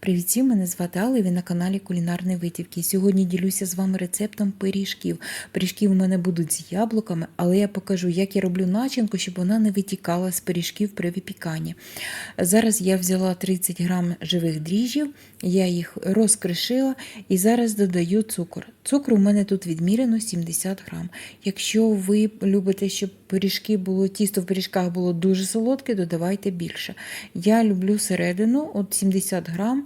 Привіт, мене звати Алла, ви на каналі Кулінарні Витівки. Сьогодні ділюся з вами рецептом пиріжків. Пиріжки в мене будуть з яблуками, але я покажу, як я роблю начинку, щоб вона не витікала з пиріжків при випіканні. Зараз я взяла 30 грам живих дріжджів, я їх розкришила і зараз додаю цукор. Цукру в мене тут відмірено 70 грам. Якщо ви любите, щоб пиріжки було, тісто в пиріжках було дуже солодке, додавайте більше. Я люблю середину, от 70 грам,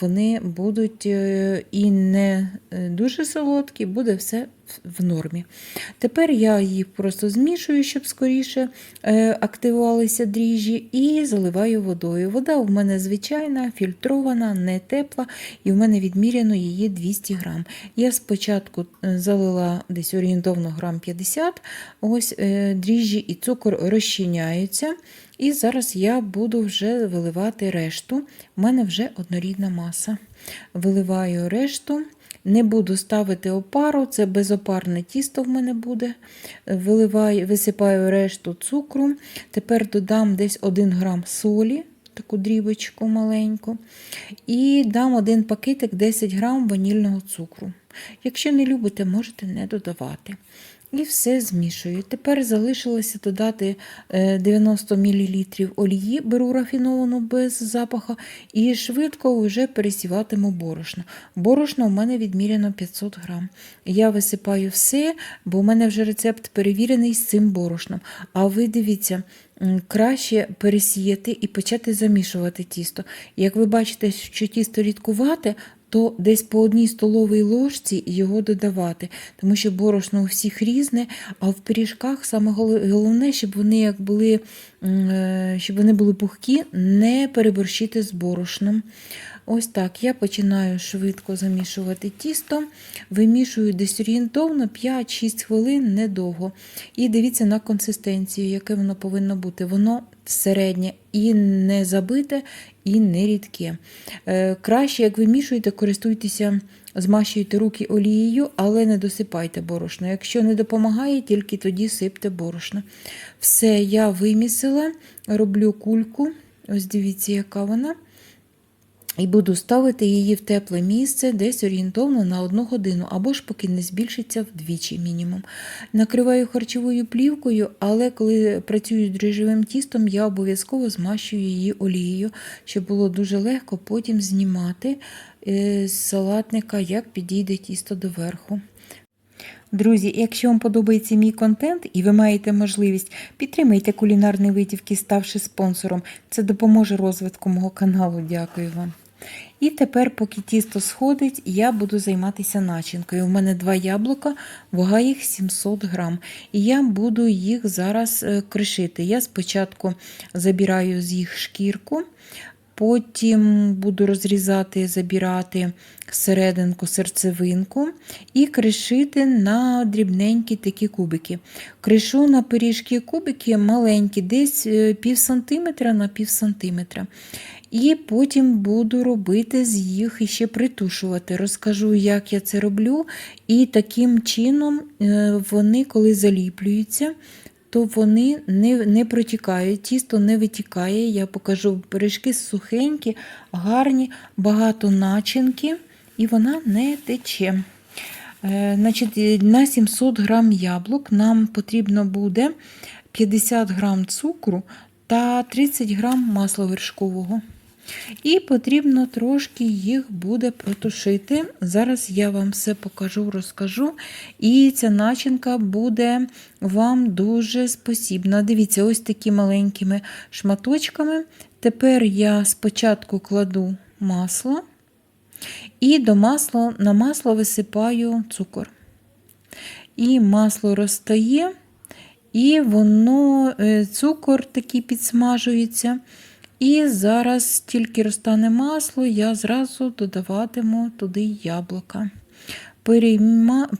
вони будуть е, і не е, дуже солодкі, буде все в нормі. Тепер я їх просто змішую, щоб скоріше е, активувалися дріжджі, і заливаю водою. Вода у мене звичайна, фільтрована, не тепла, і в мене відміряно її 200 грам. Я спочатку залила десь орієнтовно грам 50, ось дріжджі і цукор розчиняються. І зараз я буду вже виливати решту. У мене вже однорідна маса. Виливаю решту. Не буду ставити опару, це безопарне тісто в мене буде. Виливаю, Висипаю решту цукру. Тепер додам десь 1 грам солі, таку дрібочку маленьку. І дам один пакетик 10 грам ванільного цукру. Якщо не любите, можете не додавати. І все змішую. Тепер залишилося додати 90 мл олії, беру рафіновану без запаху, і швидко вже пересіватиму борошно. Борошно у мене відміряно 500 грам. Я висипаю все, бо у мене вже рецепт перевірений з цим борошном. А ви дивіться, краще пересіяти і почати замішувати тісто. Як ви бачите, що тісто рідкувате, то десь по одній столовій ложці його додавати, тому що борошно у всіх різне, а в пиріжках саме головне, щоб вони як були, е, щоб вони були пухкі, не переборщити з борошном. Ось так я починаю швидко замішувати тісто, вимішую десь орієнтовно 5-6 хвилин недовго. І дивіться на консистенцію, яке воно повинно бути. Воно середнє і не забите, і не рідке. Е, краще, як вимішуєте, користуйтеся, змащуйте руки олією, але не досипайте борошно. Якщо не допомагає, тільки тоді сипте борошно. Все, я вимісила, роблю кульку. Ось дивіться, яка вона. І буду ставити її в тепле місце десь орієнтовно на одну годину, або ж поки не збільшиться вдвічі мінімум. Накриваю харчовою плівкою, але коли працюю з дріжджовим тістом, я обов'язково змащую її олією, щоб було дуже легко потім знімати з салатника, як підійде тісто доверху. Друзі, якщо вам подобається мій контент і ви маєте можливість, підтримайте кулінарні витівки, ставши спонсором. Це допоможе розвитку мого каналу. Дякую вам. І тепер, поки тісто сходить, я буду займатися начинкою. У мене два яблука, вага їх 700 грам. І я буду їх зараз кришити. Я спочатку забираю з їх шкірку, потім буду розрізати, забирати серединку, серцевинку і кришити на дрібненькі такі кубики. Кришу на пиріжки кубики маленькі, десь пів сантиметра на пів сантиметра. І потім буду робити з їх і ще притушувати. Розкажу, як я це роблю. І таким чином вони, коли заліплюються, то вони не не протікають, тісто не витікає. Я покажу пиріжки сухенькі, гарні, багато начинки, і вона не тече. Значить, На 700 грам яблук нам потрібно буде 50 грам цукру та 30 грам масла вершкового. І потрібно трошки їх буде протушити. Зараз я вам все покажу, розкажу. І ця начинка буде вам дуже спосібна. Дивіться, ось такі маленькими шматочками. Тепер я спочатку кладу масло, і до масла, на масло висипаю цукор. І масло розтає, і воно, е, цукор такий підсмажується. І зараз тільки розтане масло, я зразу додаватиму туди яблука.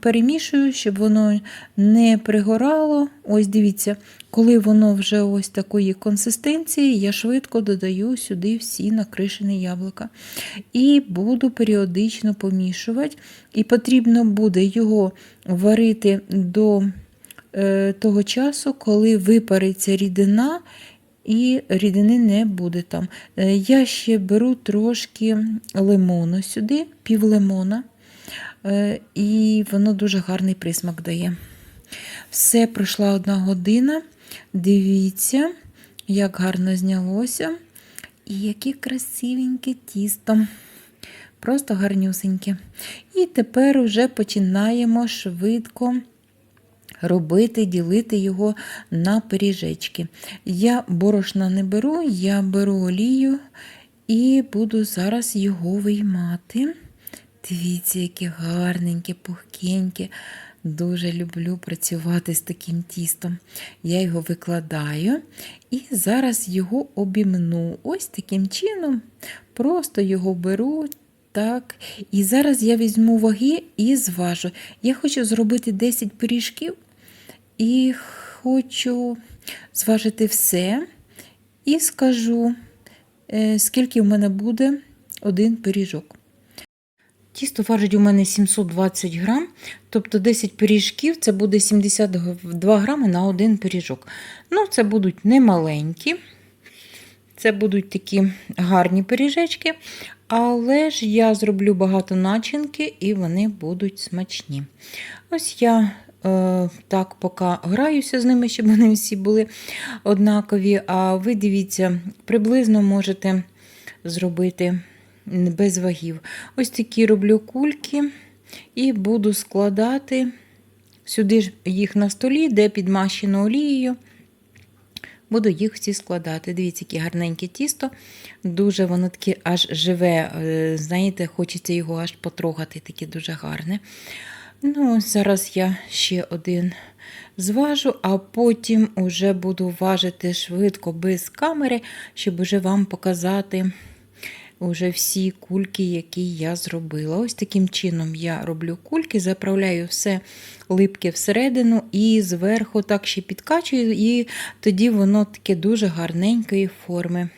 Перемішую, щоб воно не пригорало. Ось дивіться, коли воно вже ось такої консистенції, я швидко додаю сюди всі накришені яблука. І буду періодично помішувати. І потрібно буде його варити до е, того часу, коли випариться рідина і рідини не буде там. Е, Я ще беру трошки лимону сюди, пів лимона, е, і воно дуже гарний присмак дає. Все, пройшла одна година. Дивіться, як гарно знялося. І яке красивеньке тісто. Просто гарнюсеньке. І тепер уже починаємо швидко робити, ділити його на пиріжечки. Я борошна не беру, я беру олію і буду зараз його виймати. Дивіться, яке гарненьке, пухкеньке. Дуже люблю працювати з таким тістом. Я його викладаю і зараз його обімну. Ось таким чином. Просто його беру. Так, і зараз я візьму ваги і зважу. Я хочу зробити 10 пиріжків і хочу зважити все і скажу, е, скільки в мене буде один пиріжок. Тісто важить у мене 720 грам, тобто 10 пиріжків це буде 72 грами на один пиріжок. Ну, це будуть немаленькі, це будуть такі гарні пиріжечки, але ж я зроблю багато начинки і вони будуть смачні. Ось я так поки граюся з ними, щоб вони всі були однакові. А ви дивіться, приблизно можете зробити без вагів. Ось такі роблю кульки і буду складати сюди ж їх на столі, де підмащено олією. Буду їх всі складати. Дивіться, яке гарненьке тісто. Дуже воно таке аж живе. е, Знаєте, хочеться його аж потрогати, таке дуже гарне. Ну, Зараз я ще один зважу, а потім уже буду важити швидко без камери, щоб уже вам показати уже всі кульки, які я зробила. Ось таким чином я роблю кульки, заправляю все липке всередину і зверху так ще підкачую, і тоді воно таке дуже гарненької форми.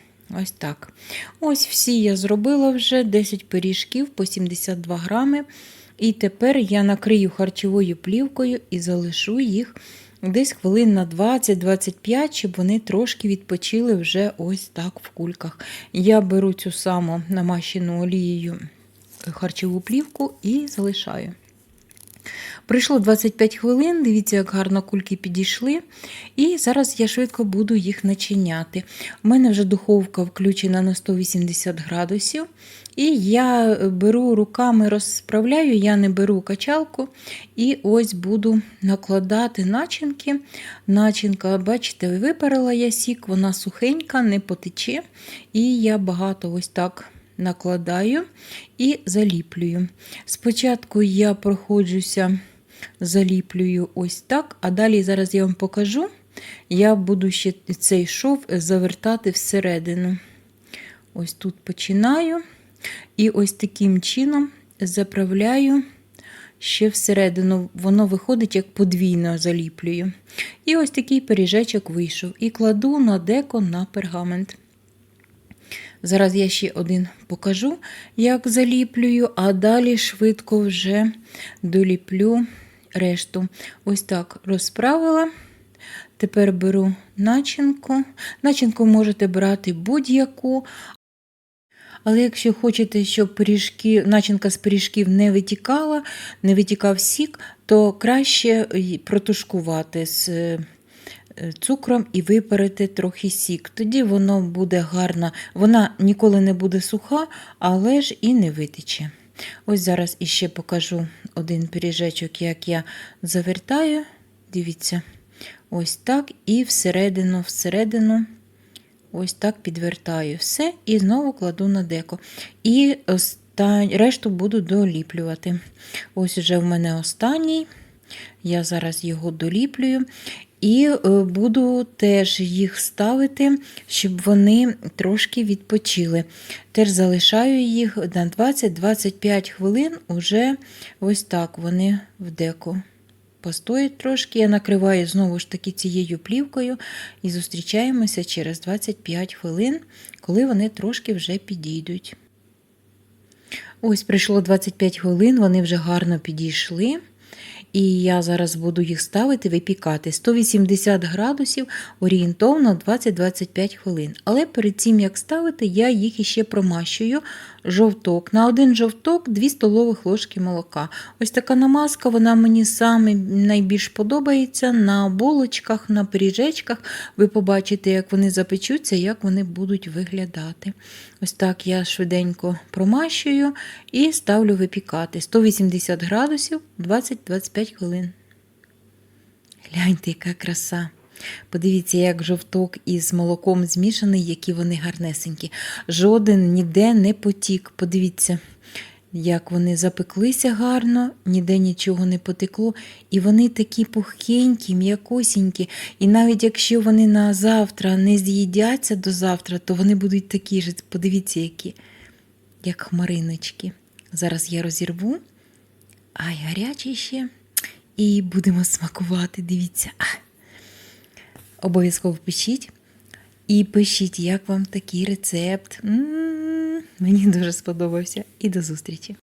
Ось так. Ось всі я зробила вже 10 пиріжків по 72 грами. І тепер я накрию харчовою плівкою і залишу їх десь хвилин на 20-25, щоб вони трошки відпочили вже ось так в кульках. Я беру цю саму намащену олією харчову плівку і залишаю. Прийшло 25 хвилин, дивіться, як гарно кульки підійшли. І зараз я швидко буду їх начиняти. У мене вже духовка включена на 180 градусів. І я беру руками, розправляю, я не беру качалку. І ось буду накладати начинки. Начинка, бачите, випарила я сік, вона сухенька, не потече. І я багато ось так накладаю і заліплюю. Спочатку я проходжуся, заліплюю ось так, а далі зараз я вам покажу. Я буду ще цей шов завертати всередину. Ось тут починаю. І ось таким чином заправляю ще всередину. Воно виходить, як подвійно заліплюю. І ось такий пиріжечок вийшов. І кладу на деко на пергамент. Зараз я ще один покажу, як заліплюю, а далі швидко вже доліплю решту. Ось так розправила. Тепер беру начинку. Начинку можете брати будь-яку. Але якщо хочете, щоб пиріжки, начинка з пиріжків не витікала, не витікав сік, то краще протушкувати з цукром і випарити трохи сік. Тоді воно буде гарно, вона ніколи не буде суха, але ж і не витече. Ось зараз іще покажу один пиріжечок, як я завертаю. Дивіться, ось так, і всередину, всередину. Ось так підвертаю все і знову кладу на деко. І решту буду доліплювати. Ось вже в мене останній. Я зараз його доліплюю. І е, буду теж їх ставити, щоб вони трошки відпочили. Теж залишаю їх на 20-25 хвилин, уже ось так вони в деко постоять трошки. Я накриваю знову ж таки цією плівкою і зустрічаємося через 25 хвилин, коли вони трошки вже підійдуть. Ось прийшло 25 хвилин, вони вже гарно підійшли. І я зараз буду їх ставити, випікати 180 градусів орієнтовно 20-25 хвилин. Але перед цим як ставити, я їх іще промащую жовток. На один жовток 2 столових ложки молока. Ось така намазка, вона мені саме найбільш подобається на булочках, на пиріжечках. Ви побачите, як вони запечуться, як вони будуть виглядати. Ось так я швиденько промащую і ставлю випікати 180 градусів 20-25 хвилин. Гляньте, яка краса. Подивіться, як жовток із молоком змішаний, які вони гарнесенькі. Жоден ніде не потік. Подивіться, як вони запеклися гарно, ніде нічого не потекло. І вони такі пухкенькі, м'якосінькі. І навіть якщо вони на завтра не з'їдяться до завтра, то вони будуть такі ж. Подивіться, які, як хмариночки. Зараз я розірву. Ай, гарячий ще. І будемо смакувати. Дивіться. Обов'язково пишіть. І пишіть, як вам такий рецепт. М, Мені дуже сподобався. І до зустрічі!